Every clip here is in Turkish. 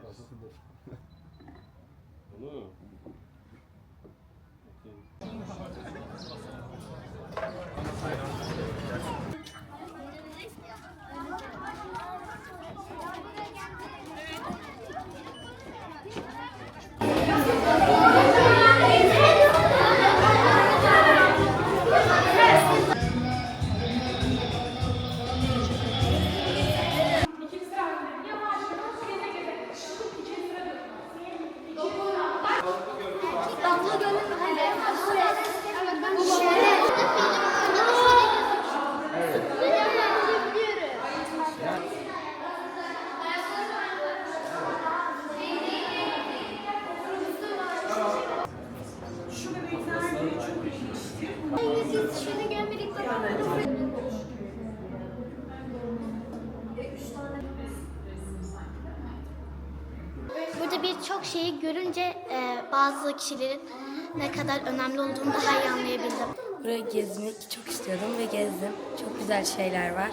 알아서. 오늘 Burada birçok şeyi görünce e, bazı kişilerin ne kadar önemli olduğunu daha iyi anlayabildim. Burayı gezmek çok istiyordum ve gezdim. Çok güzel şeyler var.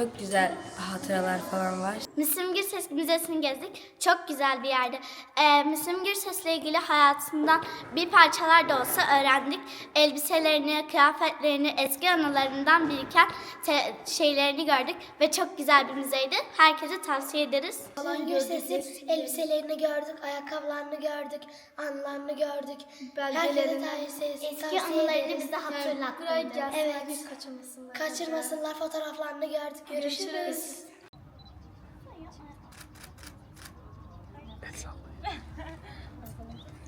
Çok güzel hatıralar falan var. Müslüm Gürses Müzesi'ni gezdik. Çok güzel bir yerde. Ee, Müslüm Gürses'le ilgili hayatından bir parçalar da olsa öğrendik. Elbiselerini, kıyafetlerini, eski anılarından biriken te- şeylerini gördük. Ve çok güzel bir müzeydi. Herkese tavsiye ederiz. Alan Gürses'in elbiselerini gördük, ayakkabılarını gördük, anılarını gördük. Herkese tavsiye, Eski anılarını bize hatırlattı. Evet. Kaçırmasınlar fotoğraflarını gördük. Görüşürüz.